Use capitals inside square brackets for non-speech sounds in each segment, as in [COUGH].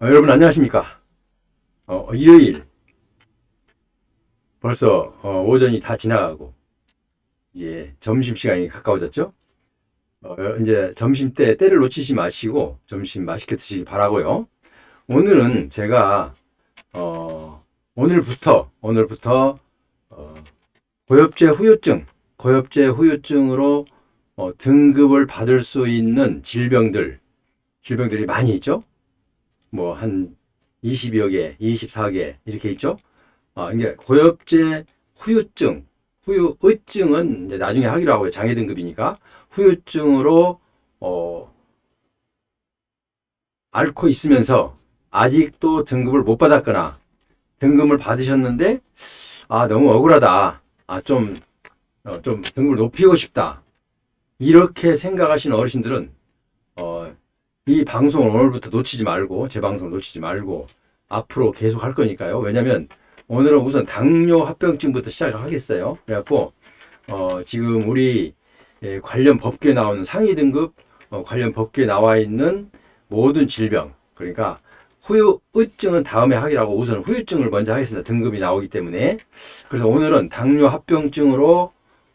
어, 여러분 안녕하십니까? 어, 일요일 벌써 어, 오전이 다 지나가고 이제 점심 시간이 가까워졌죠? 어, 이제 점심 때 때를 놓치지 마시고 점심 맛있게 드시기 바라고요. 오늘은 제가 어, 오늘부터 오늘부터 어, 고엽제 후유증 고엽제 후유증으로 어, 등급을 받을 수 있는 질병들 질병들이 많이 있죠? 뭐 한 20여 개, 24개 이렇게 있죠. 아, 이게 고엽제 후유증, 후유의증은 이제 나중에 하기로 하고요. 장애 등급이니까 후유증으로 어 앓고 있으면서 아직도 등급을 못 받았거나 등급을 받으셨는데 아 너무 억울하다. 아좀 어, 좀 등급을 높이고 싶다. 이렇게 생각하시는 어르신들은 어, 이 방송을 오늘부터 놓치지 말고 제 방송을 놓치지 말고 앞으로 계속 할 거니까요. 왜냐면 오늘은 우선 당뇨 합병증부터 시작하겠어요. 그래갖고 어, 지금 우리 예, 관련 법규에 나오는 상위 등급 어, 관련 법규에 나와 있는 모든 질병 그러니까 후유증은 다음에 하기로 하고 우선 후유증을 먼저 하겠습니다. 등급이 나오기 때문에 그래서 오늘은 당뇨 합병증으로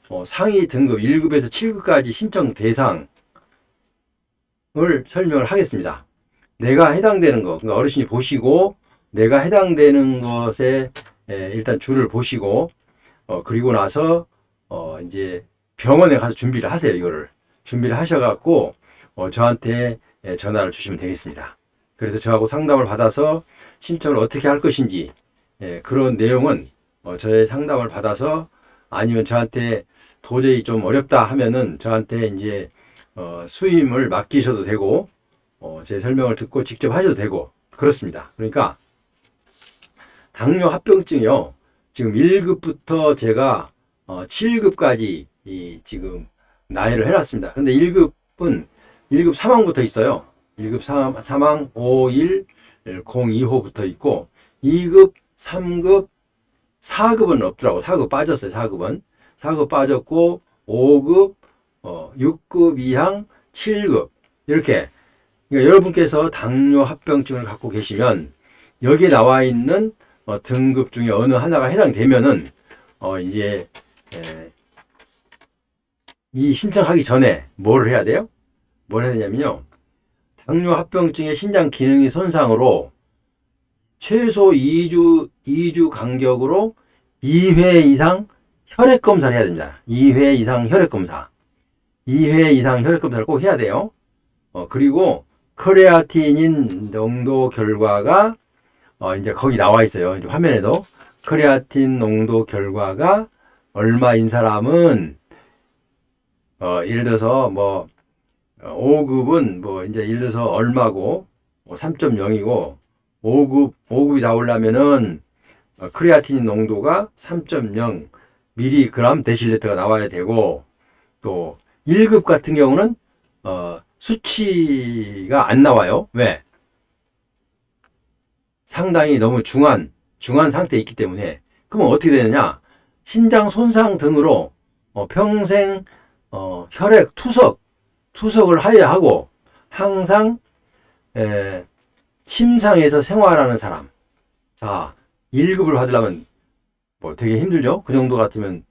어, 상위 등급 1급에서 7급까지 신청 대상 을 설명을 하겠습니다. 내가 해당되는 거, 그러니까 어르신이 보시고 내가 해당되는 것에 에, 일단 줄을 보시고 어, 그리고 나서 어, 이제 병원에 가서 준비를 하세요. 이거를 준비를 하셔갖고 어, 저한테 에, 전화를 주시면 되겠습니다. 그래서 저하고 상담을 받아서 신청을 어떻게 할 것인지 에, 그런 내용은 어, 저의 상담을 받아서 아니면 저한테 도저히 좀 어렵다 하면은 저한테 이제 어, 수임을 맡기셔도 되고 어, 제 설명을 듣고 직접 하셔도 되고 그렇습니다. 그러니까 당뇨 합병증이요. 지금 1급부터 제가 어, 7급까지 이 지금 나열을 해놨습니다. 근데 1급은 1급 사망부터 있어요. 1급 사, 사망 51 02호부터 있고 2급, 3급, 4급은 없더라고. 4급 빠졌어요. 4급은. 4급 빠졌고 5급, 어, 6급 이상 7급 이렇게 그러니까 여러분께서 당뇨 합병증을 갖고 계시면 여기에 나와 있는 어, 등급 중에 어느 하나가 해당되면은 어, 이제 에, 이 신청하기 전에 뭘 해야 돼요? 뭘 해야 되냐면요. 당뇨 합병증의 신장 기능이 손상으로 최소 2주 2주 간격으로 2회 이상 혈액 검사를 해야 됩니다. 2회 이상 혈액 검사. 2회 이상 혈액 검사를 꼭 해야 돼요. 어, 그리고 크레아틴인 농도 결과가 어, 이제 거기 나와 있어요. 이제 화면에도 크레아틴 농도 결과가 얼마인 사람은 어, 예를 들어서 뭐 5급은 뭐 이제 예를 들어서 얼마고 뭐 3.0이고 5급 5급이 나오려면은 어, 크레아틴 농도가 3.0 미리그램 데실리터가 나와야 되고 또 1급 같은 경우는 어, 수치가 안 나와요. 왜? 상당히 너무 중한 중한 상태에 있기 때문에 그러면 어떻게 되느냐? 신장 손상 등으로 어, 평생 어, 혈액 투석 투석을 해야 하고 항상 에, 침상에서 생활하는 사람. 자, 1급을 받으려면 뭐 되게 힘들죠. 그 정도 같으면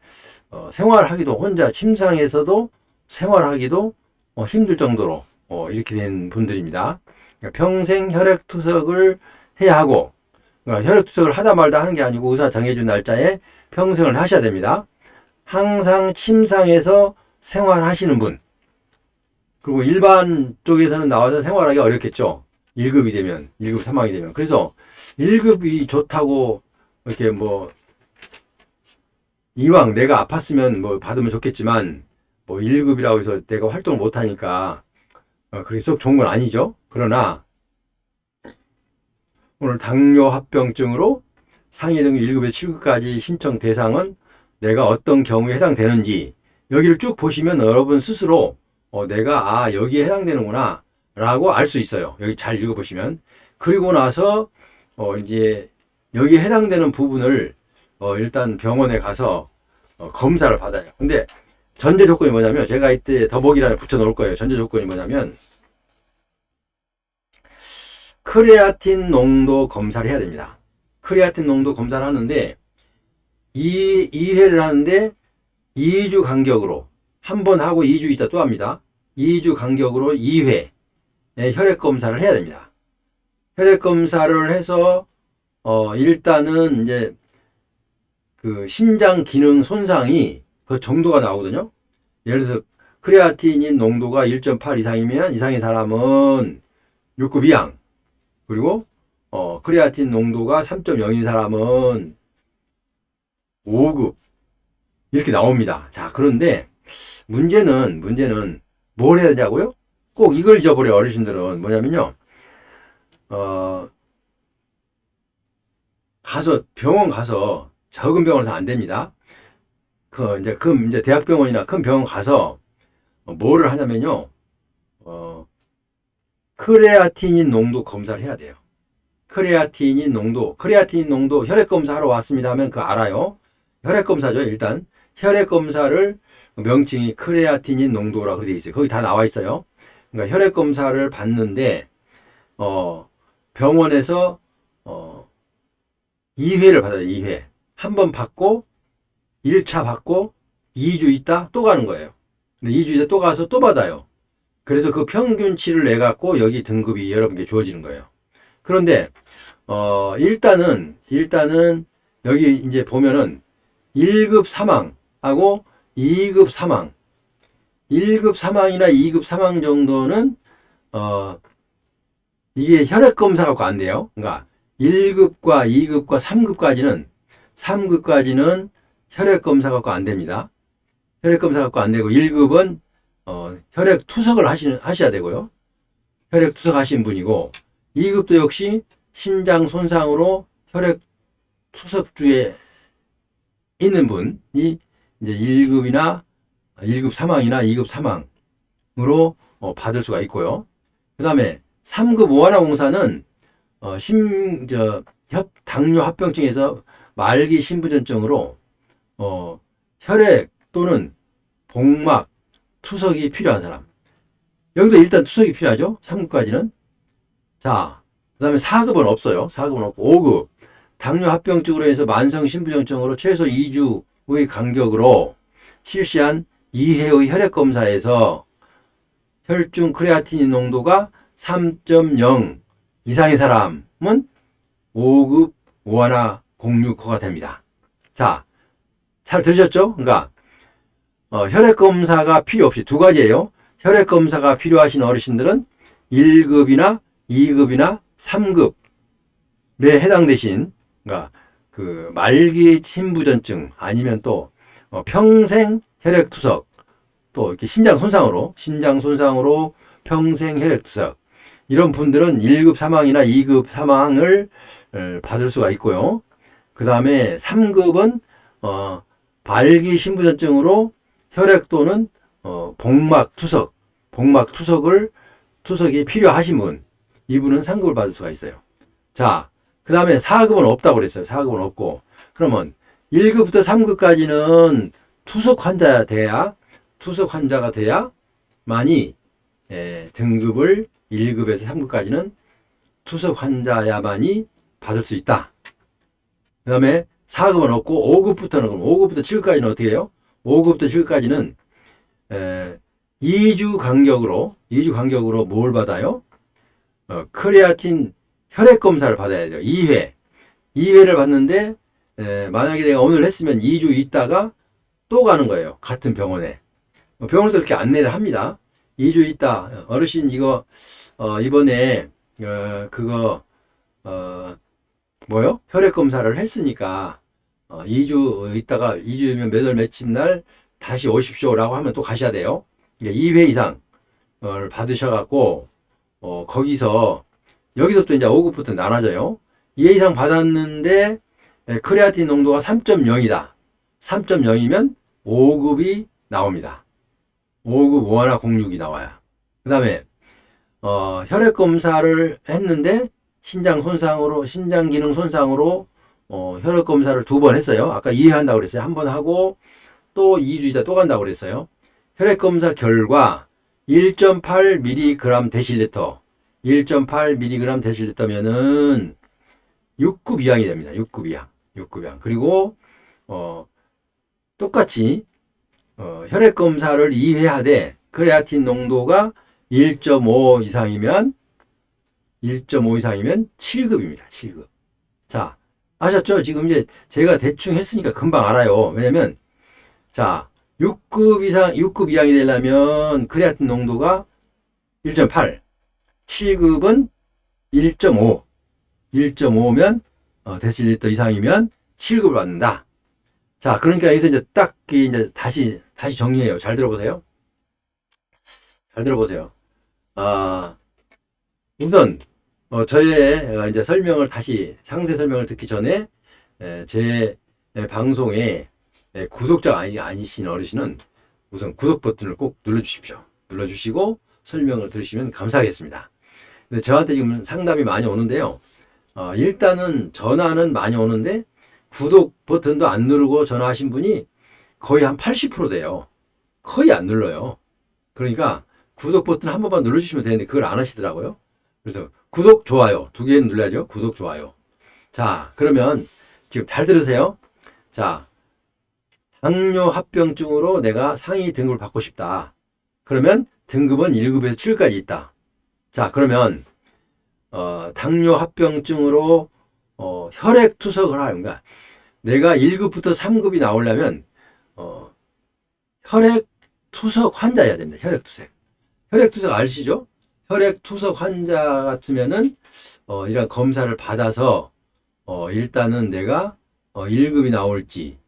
어, 생활하기도 혼자 침상에서도 생활하기도 어, 힘들 정도로 어, 이렇게 된 분들입니다. 그러니까 평생 혈액 투석을 해야 하고 그러니까 혈액 투석을 하다 말다 하는 게 아니고 의사 정해준 날짜에 평생을 하셔야 됩니다. 항상 침상에서 생활하시는 분 그리고 일반 쪽에서는 나와서 생활하기 어렵겠죠. 1급이 되면 1급 사망이 되면 그래서 1급이 좋다고 이렇게 뭐 이왕 내가 아팠으면 뭐 받으면 좋겠지만 뭐 1급이라고 해서 내가 활동을 못하니까 어, 그게 썩 좋은 건 아니죠. 그러나 오늘 당뇨 합병증으로 상위 등급 1급에서 7급까지 신청 대상은 내가 어떤 경우에 해당되는지 여기를 쭉 보시면 여러분 스스로 어, 내가 아 여기에 해당되는구나 라고 알 수 있어요. 여기 잘 읽어보시면 그리고 나서 어, 이제 여기에 해당되는 부분을 어, 일단 병원에 가서 어, 검사를 받아요. 근데 전제 조건이 뭐냐면 제가 이때 더보기란에 붙여 놓을 거예요. 전제 조건이 뭐냐면 크레아틴 농도 검사를 해야 됩니다. 크레아틴 농도 검사를 하는데 이 2회를 하는데 2주 간격으로 한 번 하고 2주 있다 또 합니다. 2주 간격으로 2회 혈액 검사를 해야 됩니다. 혈액 검사를 해서 어 일단은 이제 그 신장 기능 손상이 그 정도가 나오거든요. 예를 들어서 크레아틴인 농도가 1.8 이상이면 이상의 사람은 6급 이상 그리고 어 크레아틴 농도가 3.0인 사람은 5급 이렇게 나옵니다. 자 그런데 문제는 문제는 뭘 해야 되냐고요? 꼭 이걸 잊어버려 어르신들은 뭐냐면요. 어 가서 병원 가서 적은 병원에서 안 됩니다. 그 이제 큰 이제 대학병원이나 큰 병원 가서 뭐를 하냐면요. 어 크레아틴인 농도 검사를 해야 돼요. 크레아틴인 농도, 크레아틴인 농도 혈액 검사하러 왔습니다 하면 그 알아요. 혈액 검사죠, 일단. 혈액 검사를 명칭이 크레아틴인 농도라고 되어 있어요. 거기 다 나와 있어요. 그러니까 혈액 검사를 받는데 어 병원에서 어 2회를 받아요. 2회. 한 번 받고 1차 받고 2주 있다 또 가는 거예요. 2주 있다 또 가서 또 받아요. 그래서 그 평균치를 내 갖고 여기 등급이 여러분께 주어지는 거예요. 그런데 어 일단은 일단은 여기 이제 보면은 1급 사망하고 2급 사망 1급 사망이나 2급 사망 정도는 어 이게 혈액 검사 갖고 안 돼요. 그러니까 1급과 2급과 3급까지는 3급까지는 혈액 검사 갖고 안 됩니다. 혈액 검사 갖고 안 되고 1급은 어, 혈액 투석을 하시, 하셔야 되고요. 혈액 투석 하신 분이고 2급도 역시 신장 손상으로 혈액 투석주에 있는 분이 이제 1급이나 1급 사망이나 2급 사망으로 어, 받을 수가 있고요. 그 다음에 3급 오하나 공사는 어, 심, 저, 협, 당뇨 합병증에서 말기 신부전증으로 어, 혈액 또는 복막 투석이 필요한 사람. 여기도 일단 투석이 필요하죠. 3급까지는. 자, 그 다음에 4급은 없어요. 4급은 없고 5급. 당뇨 합병증으로 해서 만성 신부전증으로 최소 2주의 간격으로 실시한 2회의 혈액 검사에서 혈중 크레아틴인 농도가 3.0 이상의 사람은 5급 오하나 06호가 됩니다. 자, 잘 들으셨죠? 그러니까 어, 혈액 검사가 필요 없이 두 가지예요. 혈액 검사가 필요하신 어르신들은 1급이나 2급이나 3급에 해당되신 그러니까 그 말기 침부전증 아니면 또 어, 평생 혈액 투석 또 이렇게 신장 손상으로 신장 손상으로 평생 혈액 투석 이런 분들은 1급 사망이나 2급 사망을 어, 받을 수가 있고요. 그 다음에 3급은 어, 발기 신부전증으로 혈액 또는 어, 복막 투석, 복막 투석을 투석이 필요하신 분, 이분은 상급을 받을 수가 있어요. 자, 그 다음에 4급은 없다고 그랬어요. 4급은 없고. 그러면 1급부터 3급까지는 투석 환자야 돼야, 투석 환자가 돼야만이 예, 등급을 1급에서 3급까지는 투석 환자야만이 받을 수 있다. 그 다음에 4급은 없고 5급부터는 그럼 5급부터 7급까지는 어떻게 해요? 5급부터 7급까지는 에, 2주 간격으로 2주 간격으로 뭘 받아요? 어, 크레아틴 혈액 검사를 받아야 돼요. 2회. 2회를 받는데 에, 만약에 내가 오늘 했으면 2주 있다가 또 가는 거예요. 같은 병원에. 어, 병원에서 그렇게 안내를 합니다. 2주 있다. 어르신 이거 어, 이번에 어, 그거 어, 뭐요? 혈액 검사를 했으니까 어, 2주 있다가 2주면 몇월 며칠 날 다시 오십시오라고 하면 또 가셔야 돼요. 그러니까 2회 이상 을 받으셔갖고 어, 거기서 여기서부터 이제 5급부터 나눠져요. 2회 이상 받았는데 에, 크레아틴 농도가 3.0이다. 3.0이면 5급이 나옵니다. 5급 5하나 06이 나와요. 그 다음에 어, 혈액 검사를 했는데 신장 손상으로 신장 기능 손상으로 어, 혈액 검사를 두 번 했어요. 아까 이해한다고 그랬어요. 한 번 하고 또 2주 있다 또 간다고 그랬어요. 혈액 검사 결과 1.8mg 데실리터 1.8mg 데시리터면은 6급 이상이 됩니다. 6급 이상. 6급 이상. 그리고 어 똑같이 어, 혈액 검사를 2회 하되 크레아틴 농도가 1.5 이상이면 1.5 이상이면 7급입니다. 7급. 자, 아셨죠? 지금 이제 제가 대충 했으니까 금방 알아요. 왜냐면 자, 6급 이상 6급 이상이 되려면 크레아틴 농도가 1.8, 7급은 1.5, 1.5면 어, 데시리터 이상이면 7급을 받는다. 자, 그러니까 여기서 이제 딱 이제 다시 다시 정리해요. 잘 들어보세요. 잘 들어보세요. 아, 우선 어, 저의 어, 이제 설명을 다시 상세 설명을 듣기 전에 에, 제 에, 방송에 에, 구독자가 아니, 아니신 어르신은 우선 구독 버튼을 꼭 눌러주십시오. 눌러주시고 설명을 들으시면 감사하겠습니다. 근데 저한테 지금 상담이 많이 오는데요. 어, 일단은 전화는 많이 오는데 구독 버튼도 안 누르고 전화하신 분이 거의 한 80% 돼요. 거의 안 눌러요. 그러니까 구독 버튼 한 번만 눌러주시면 되는데 그걸 안 하시더라고요. 그래서 구독, 좋아요 두 개는 눌러야죠. 구독, 좋아요. 자, 그러면 지금 잘 들으세요. 자, 당뇨 합병증으로 내가 상위 등급을 받고 싶다. 그러면 등급은 1급에서 7급까지 있다. 자, 그러면 어, 당뇨 합병증으로 어, 혈액 투석을 하는 거야. 내가 1급부터 3급이 나오려면 어, 혈액 투석 환자여야 됩니다. 혈액 투석. 혈액 투석 아시죠? 혈액 투석 환자 같으면은 어, 이런 검사를 받아서 어, 일단은 내가 어, 1급이 나올지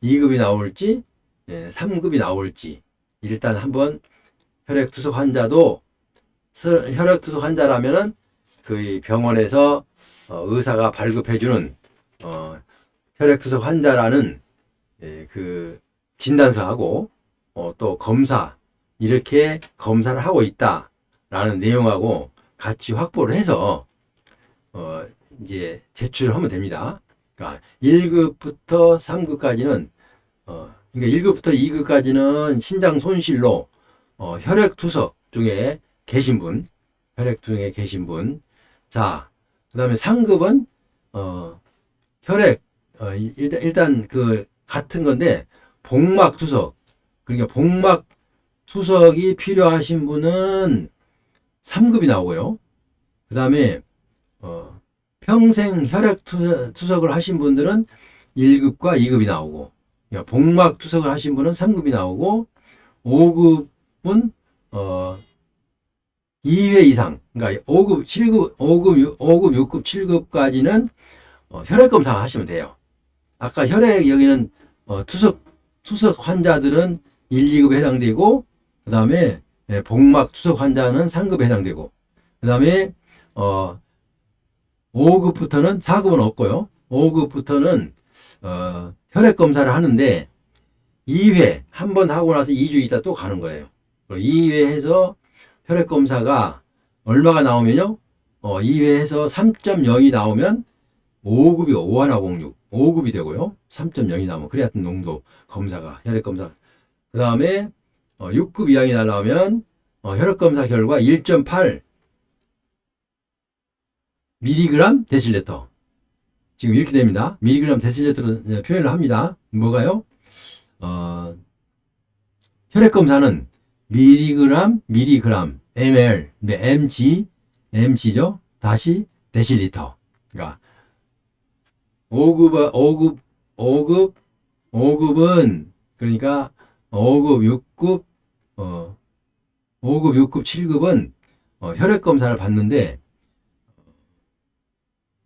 2급이 나올지 예, 3급이 나올지 일단 한번 혈액 투석 환자도 서- 혈액 투석 환자라면은 그 병원에서 어, 의사가 발급해주는 어, 혈액 투석 환자라는 예, 그 진단서하고 어, 또 검사 이렇게 검사를 하고 있다 라는 내용하고 같이 확보를 해서 어, 이제 제출을 하면 됩니다. 그러니까 1급부터 3급까지는 어, 그러니까 1급부터 2급까지는 신장 손실로 어, 혈액 투석 중에 계신 분, 혈액 중에 계신 분. 자, 그다음에 상급은 어, 혈액 어, 이- 일단 일단 그 같은 건데 복막 투석. 그러니까 복막 투석이 필요하신 분은 3급이 나오고요. 그 다음에 어, 평생 혈액 투- 투석을 하신 분들은 1급과 2급이 나오고 복막 투석을 하신 분은 3급이 나오고 5급은 어 2회 이상 그러니까 5급, 7급, 5급, 6, 5급, 6급, 7급까지는 어, 혈액 검사 하시면 돼요. 아까 혈액 여기는 어, 투석 투석 환자들은 1, 2급에 해당되고 그 다음에 예, 복막 투석 환자는 3급에 해당되고 그 다음에 어 5급부터는 4급은 없고요. 5급부터는 어, 혈액 검사를 하는데 2회 한 번 하고 나서 2주 있다 또 가는 거예요. 2회 해서 혈액 검사가 얼마가 나오면요? 어, 2회 해서 3.0이 나오면 5급이 5106, 5급이 되고요. 3.0이 나오면 크레아틴 농도 검사가 혈액 검사. 그 다음에 어, 6급 이상이 나오면 어, 혈액 검사 결과 1.8 미리그램 데실리터. 지금 이렇게 됩니다. 미리그램 데실리터로 이제 표현을 합니다. 뭐가요? 어, 혈액 검사는 미리그램, 미리그램, ml, 네, mg, mg죠. 다시 데실리터. 그러니까 5급, 5급, 5급, 5급은 그러니까 5급, 6급, 어, 5급, 6급, 7급은 어, 혈액 검사를 받는데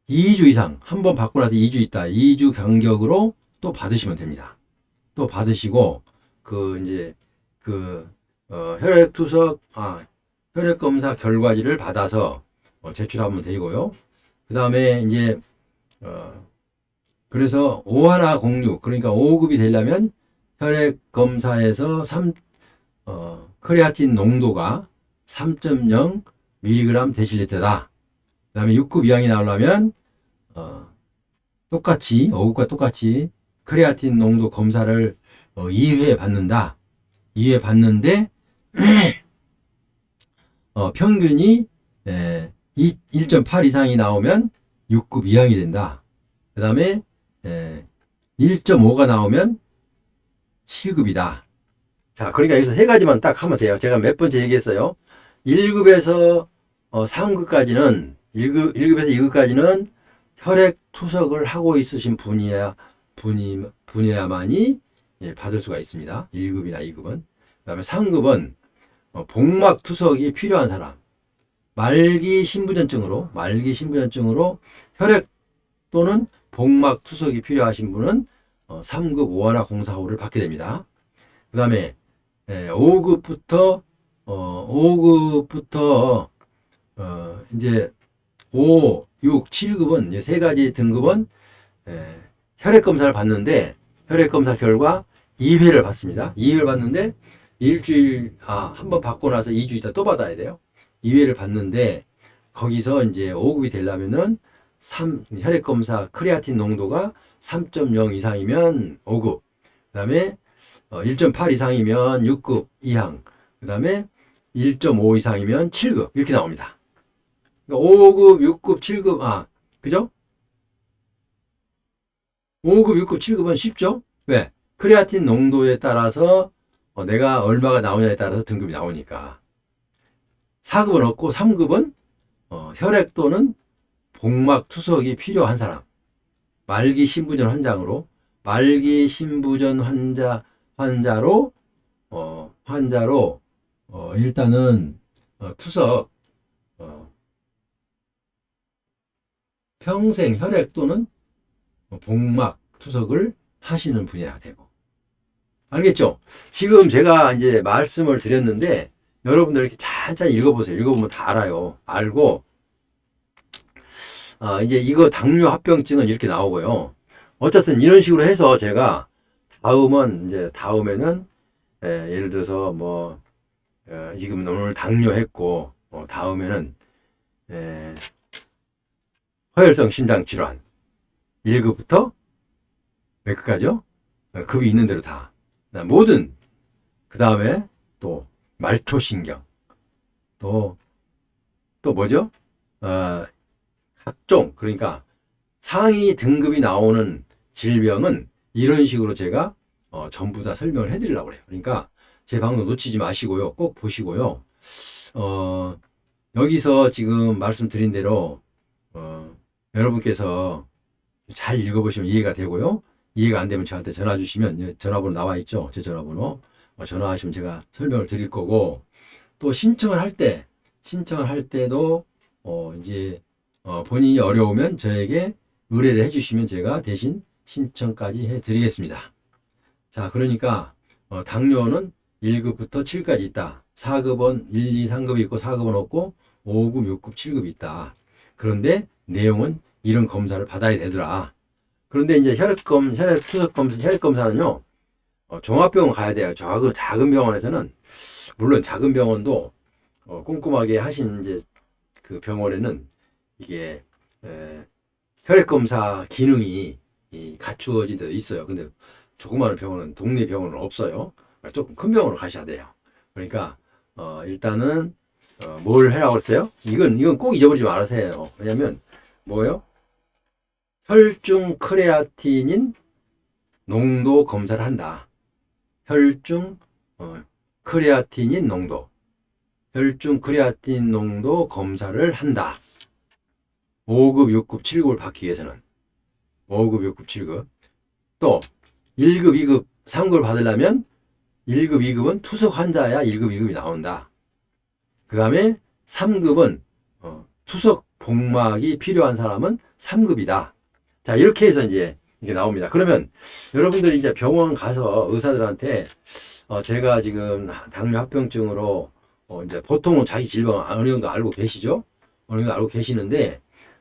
2주 이상 한 번 받고 나서 2주 있다. 2주 간격으로 또 받으시면 됩니다. 또 받으시고 그 이제 그 어, 혈액 투석 아 혈액 검사 결과지를 받아서 어, 제출하면 되고요. 그 다음에 이제 어, 그래서 5106 그러니까 5급이 되려면 혈액 검사에서 3 어, 크레아틴 농도가 3.0 mg 데실리터다. 그 다음에 6급 이상이 나오려면 어, 똑같이 5급과 똑같이 크레아틴 농도 검사를 어, 2회 받는다. 2회 받는데 [CLEARS THROAT] 어, 평균이 에, 1.8 이상이 나오면 6급 이항이 된다. 그 다음에 1.5가 나오면 7급이다. 자, 그러니까 여기서 세 가지만 딱 하면 돼요. 제가 몇 번째 얘기했어요. 1급에서 어, 3급까지는 1급, 1급에서 2급까지는 혈액 투석을 하고 있으신 분이야 분이 분이야만이 예, 받을 수가 있습니다. 1급이나 2급은. 그다음에 3급은 어, 복막 투석이 필요한 사람. 말기 신부전증으로 말기 신부전증으로 혈액 또는 복막 투석이 필요하신 분은 어, 3급 5하나 045를 받게 됩니다. 그 다음에 예, 5급부터 어, 5급부터 어, 이제 5, 6, 7급은 이제 세 가지 등급은 에, 혈액 검사를 받는데 혈액 검사 결과 2회를 받습니다. 2회를 받는데 일주일 아 한 번 받고 나서 2주 있다 또 받아야 돼요. 2회를 받는데 거기서 이제 5급이 되려면은 3 혈액 검사 크레아틴 농도가 3.0 이상이면 5급. 그 다음에 어, 1.8 이상이면 6급 이항. 그 다음에 1.5 이상이면 7급 이렇게 나옵니다. 그러니까 5급, 6급, 7급, 아, 그죠? 5급, 6급, 7급은 쉽죠? 왜? 크레아틴 농도에 따라서 어, 내가 얼마가 나오냐에 따라서 등급이 나오니까. 4급은 없고 3급은 어, 혈액 또는 복막 투석이 필요한 사람. 말기 신부전 환자로 말기 신부전 환자 환자로 어, 환자로 어, 일단은 어, 투석 어, 평생 혈액 또는 복막 투석을 하시는 분야가 되고 알겠죠? 지금 제가 이제 말씀을 드렸는데 여러분들 이렇게 찬찬히 읽어보세요. 읽어보면 다 알아요. 알고 아, 이제 이거 당뇨 합병증은 이렇게 나오고요. 어쨌든 이런 식으로 해서 제가 다음은 이제 다음에는 예, 예를 들어서 뭐 어, 지금 오늘 당뇨했고 어, 다음에는 예, 허혈성 심장 질환 1급부터 몇 급까지요? 어, 급이 있는 대로 다 모든 그 다음에 또 말초신경 또 또 뭐죠? 어, 각종 그러니까 상위 등급이 나오는 질병은 이런 식으로 제가 어, 전부 다 설명을 해드리려고 해요. 그러니까 제 방송 놓치지 마시고요. 꼭 보시고요. 어, 여기서 지금 말씀드린 대로 어, 여러분께서 잘 읽어보시면 이해가 되고요. 이해가 안 되면 저한테 전화 주시면 예, 전화번호 나와 있죠. 제 전화번호 어, 전화하시면 제가 설명을 드릴 거고 또 신청을 할 때 신청을 할 때도 어, 이제 어, 본인이 어려우면 저에게 의뢰를 해주시면 제가 대신 신청까지 해드리겠습니다. 자, 그러니까 어, 당뇨는 1급부터 7까지 있다. 4급은 1, 2, 3급이 있고 4급은 없고 5급, 6급, 7급이 있다. 그런데 내용은 이런 검사를 받아야 되더라. 그런데 이제 혈액검, 혈액 투석 검사, 혈액 검사는요, 어, 종합병원 가야 돼요. 작은, 작은 병원에서는, 물론 작은 병원도, 어, 꼼꼼하게 하신 이제 그 병원에는 이게, 에, 혈액 검사 기능이 이, 갖추어진 데도 있어요. 근데 조그마한 병원은, 동네 병원은 없어요. 그러니까 조금 큰 병원으로 가셔야 돼요. 그러니까, 어, 일단은, 어, 뭘 해라고 했어요? 이건, 이건 꼭 잊어버리지 말으세요. 왜냐면, 뭐요? 혈중 크레아틴인 농도 검사를 한다. 혈중 어, 크레아틴인 농도. 혈중 크레아틴 농도 검사를 한다. 5급, 6급, 7급을 받기 위해서는 5급, 6급, 7급. 또 1급, 2급, 3급을 받으려면 1급, 2급은 투석 환자야 1급, 2급이 나온다. 그 다음에 3급은 어, 투석 복막이 필요한 사람은 3급이다. 자, 이렇게 해서 이제 이게 나옵니다. 그러면 여러분들이 이제 병원 가서 의사들한테 어, 제가 지금 당뇨 합병증으로 어, 이제 보통은 자기 질병 어느 정도 알고 계시죠? 어느 정도 알고 계시는데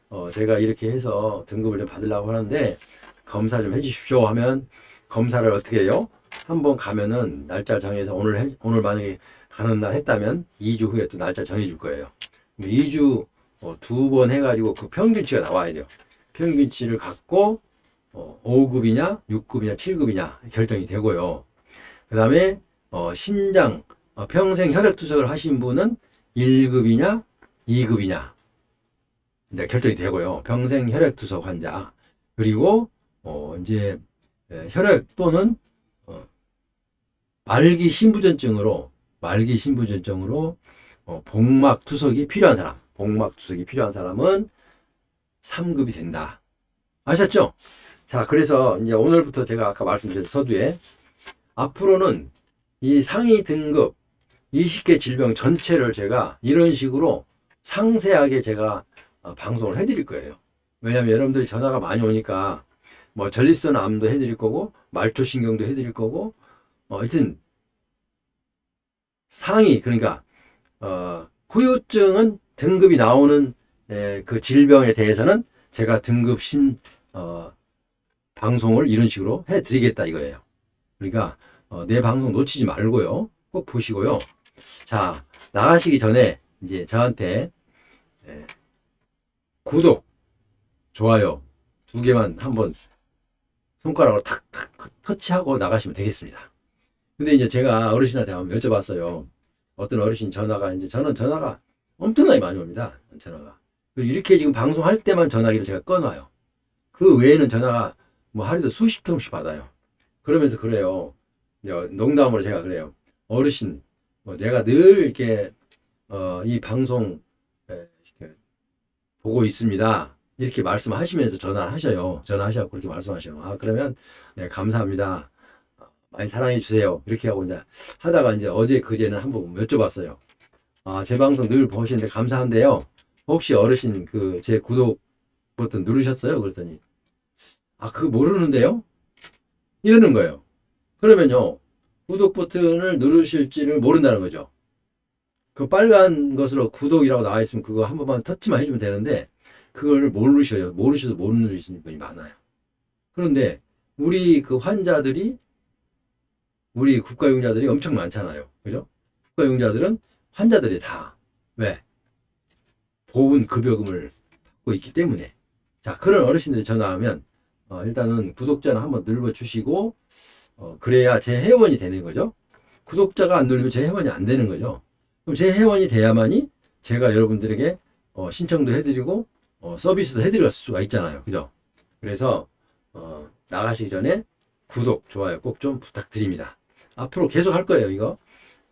어, 제가 이렇게 해서 등급을 좀 받으려고 하는데 검사 좀 해주십시오 하면 검사를 어떻게 해요? 한번 가면은 날짜 정해서 오늘 해, 오늘 만약에 가는 날 했다면 2주 후에 또 날짜 정해줄 거예요. 2주 어, 두 번 해가지고 그 평균치가 나와야 돼요. 평균치를 갖고 어, 5급이냐, 6급이냐, 7급이냐 결정이 되고요. 그 다음에 어, 신장 어, 평생 혈액 투석을 하신 분은 1급이냐, 2급이냐 이제 결정이 되고요. 평생 혈액 투석 환자 그리고 어 이제 에, 혈액 또는 어, 말기 신부전증으로 말기 신부전증으로 어, 복막 투석이 필요한 사람, 복막 투석이 필요한 사람은 3급이 된다. 아셨죠? 자, 그래서 이제 오늘부터 제가 아까 말씀드린 서두에 앞으로는 이 상위 등급 20개 질병 전체를 제가 이런 식으로 상세하게 제가 어, 방송을 해드릴 거예요. 왜냐하면 여러분들이 전화가 많이 오니까 뭐 전립선 암도 해드릴 거고 말초신경도 해드릴 거고 어, 하여튼 상위 그러니까 어, 후유증은 등급이 나오는 에, 그 질병에 대해서는 제가 등급 신 어, 방송을 이런 식으로 해드리겠다 이거예요. 그러니까 어, 내 방송 놓치지 말고요. 꼭 보시고요. 자 나가시기 전에 이제 저한테 에, 구독, 좋아요 두 개만 한번 손가락으로 탁탁 터치하고 나가시면 되겠습니다. 근데 이제 제가 어르신한테 한번 여쭤봤어요. 어떤 어르신 전화가 이제 저는 전화가 엄청나게 많이 옵니다. 전화가. 이렇게 지금 방송할 때만 전화기를 제가 꺼놔요. 그 외에는 전화가 뭐 하루에도 수십 통씩 받아요. 그러면서 그래요. 농담으로 제가 그래요. 어르신, 뭐 제가 늘 이렇게 어, 이 방송 보고 있습니다. 이렇게 말씀하시면서 전화를 하셔요. 전화하셔서 그렇게 말씀하셔요. 아 그러면 네, 감사합니다. 많이 사랑해 주세요. 이렇게 하고 이제 하다가 이제 어제 그제는 한번 여쭤봤어요. 아, 제 방송 늘 보시는데 감사한데요. 혹시 어르신 그 제 구독 버튼 누르셨어요? 그랬더니 아, 그거 모르는데요? 이러는 거예요. 그러면요. 구독 버튼을 누르실지를 모른다는 거죠. 그 빨간 것으로 구독이라고 나와 있으면 그거 한 번만 터치만 해주면 되는데 그걸 모르셔요. 모르셔도 못 누르시는 분이 많아요. 그런데 우리 그 환자들이 우리 국가용자들이 엄청 많잖아요. 그죠? 국가용자들은 환자들이 다, 왜? 보훈 급여금을 받고 있기 때문에. 자, 그런 어르신들이 전화하면, 어, 일단은 구독자는 한번 눌러주시고, 어, 그래야 제 회원이 되는 거죠. 구독자가 안 누르면 제 회원이 안 되는 거죠. 그럼 제 회원이 돼야만이 제가 여러분들에게 어, 신청도 해드리고, 어, 서비스도 해드릴 수가 있잖아요. 그죠? 그래서, 어, 나가시기 전에 구독, 좋아요 꼭 좀 부탁드립니다. 앞으로 계속 할 거예요, 이거.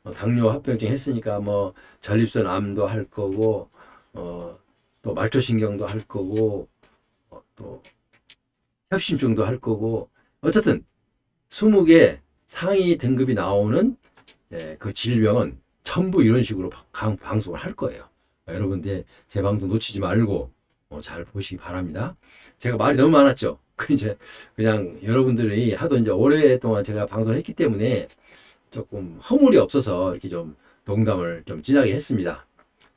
어, 당뇨 합병증 했으니까 뭐 전립선 암도 할 거고, 어, 또 말초신경도 할 거고, 어, 또 협심증도 할 거고, 어쨌든 20개 상위 등급이 나오는 예, 그 질병은 전부 이런 식으로 방, 방송을 할 거예요. 여러분들 제 방송 놓치지 말고 어, 잘 보시기 바랍니다. 제가 말이 너무 많았죠. [LAUGHS] 그 이제 그냥 여러분들이 하도 이제 오랫동안 제가 방송을 했기 때문에 조금 허물이 없어서 이렇게 좀 농담을 좀 진하게 했습니다.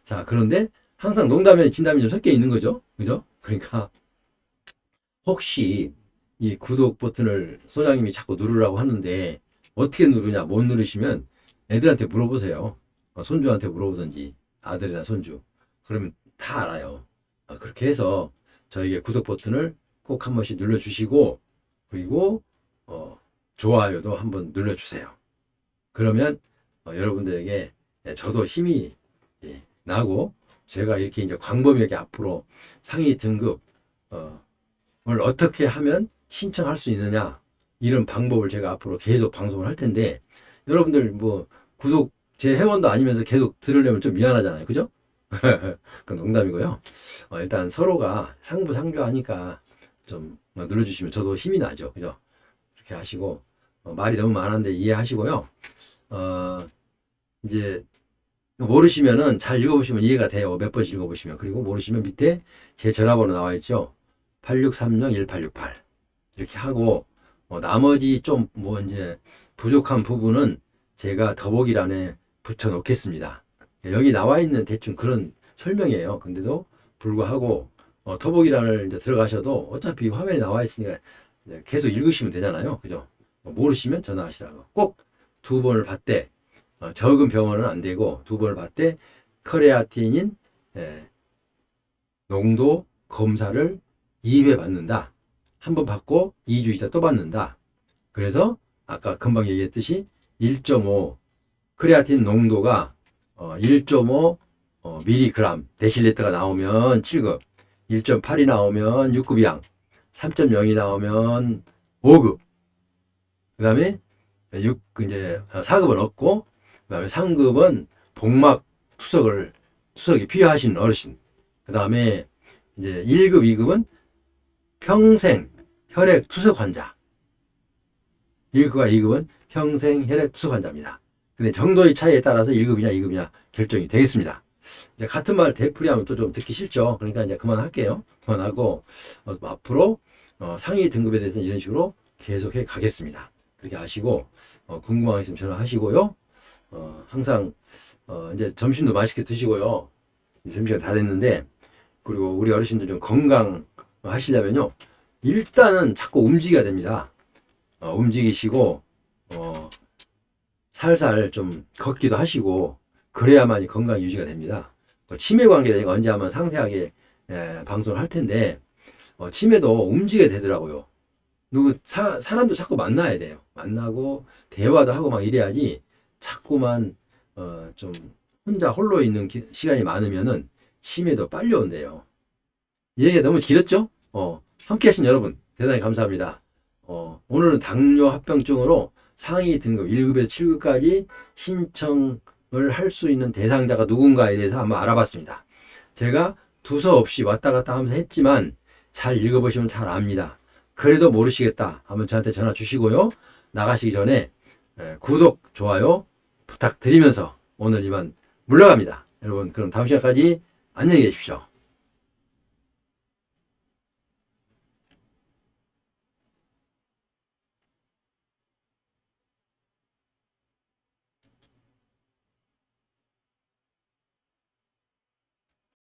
자, 그런데 항상 농담에 진담이 좀 섞여 있는 거죠. 그죠? 그러니까 혹시 이 구독 버튼을 소장님이 자꾸 누르라고 하는데 어떻게 누르냐 못 누르시면 애들한테 물어보세요. 어, 손주한테 물어보든지 아들이나 손주. 그러면 다 알아요. 어, 그렇게 해서 저에게 구독 버튼을 꼭 한 번씩 눌러주시고 그리고 어, 좋아요도 한번 눌러주세요. 그러면 어, 여러분들에게 예, 저도 힘이 예, 나고 제가 이렇게 이제 광범위하게 앞으로 상위 등급 어, 을 어떻게 하면 신청할 수 있느냐 이런 방법을 제가 앞으로 계속 방송을 할 텐데 여러분들 뭐 구독 제 회원도 아니면서 계속 들으려면 좀 미안하잖아요 그죠? [LAUGHS] 그 농담이고요 어, 일단 서로가 상부상조하니까 좀 눌러주시면 저도 힘이 나죠 그죠? 그렇게 하시고 어, 말이 너무 많은데 이해하시고요 어, 이제 모르시면은 잘 읽어보시면 이해가 돼요. 몇 번씩 읽어보시면. 그리고 모르시면 밑에 제 전화번호 나와 있죠. 8630-1868. 이렇게 하고, 어, 나머지 좀 뭐 이제 부족한 부분은 제가 더보기란에 붙여 놓겠습니다. 여기 나와 있는 대충 그런 설명이에요. 근데도 불구하고, 어, 더보기란을 이제 들어가셔도 어차피 화면에 나와 있으니까 계속 읽으시면 되잖아요. 그죠? 어, 모르시면 전화하시라고. 꼭 두 번을 받되, 어, 적은 병원은 안 되고 두 번을 받되 크레아틴인 예, 농도 검사를 2회 받는다. 한 번 받고 2주 있다 또 받는다. 그래서 아까 금방 얘기했듯이 1.5 크레아틴 농도가 어, 1.5 어, 미리그램 데실리터가 나오면 7급, 1.8이 나오면 6급 이상, 3.0이 나오면 5급, 그 다음에 6, 이제 4급은 없고, 그 다음에 3급은 복막 투석을, 투석이 필요하신 어르신, 그 다음에 이제 1급, 2급은 평생 혈액 투석 환자. 1급과 2급은 평생 혈액 투석 환자입니다. 근데 정도의 차이에 따라서 1급이냐 2급이냐 결정이 되겠습니다. 이제 같은 말 되풀이하면 또 좀 듣기 싫죠. 그러니까 이제 그만할게요. 그만하고 어, 앞으로 어, 상위 등급에 대해서는 이런 식으로 계속해 가겠습니다. 그렇게 아시고 어, 궁금한 거 있으면 전화하시고요. 어, 항상 어, 이제 점심도 맛있게 드시고요. 점심시간 다 됐는데 그리고 우리 어르신들 좀 건강 하시려면요. 일단은 자꾸 움직여야 됩니다. 어, 움직이시고 어, 살살 좀 걷기도 하시고 그래야만이 건강 유지가 됩니다. 어, 치매 관계에 언제 한번 상세하게 예, 방송을 할 텐데 어, 치매도 움직여야 되더라고요. 누구 사, 사람도 자꾸 만나야 돼요. 만나고 대화도 하고 막 이래야지 자꾸만 어, 좀 혼자 홀로 있는 기- 시간이 많으면은 치매도 빨리 온대요. 이 얘기가 너무 길었죠? 어, 함께 하신 여러분 대단히 감사합니다. 어, 오늘은 당뇨 합병증으로 상위 등급 1급에서 7급까지 신청을 할 수 있는 대상자가 누군가에 대해서 한번 알아봤습니다. 제가 두서없이 왔다 갔다 하면서 했지만 잘 읽어보시면 잘 압니다. 그래도 모르시겠다 하면 저한테 전화 주시고요. 나가시기 전에 에, 구독, 좋아요 부탁드리면서 오늘 이만 물러갑니다. 여러분 그럼 다음 시간까지 안녕히 계십시오.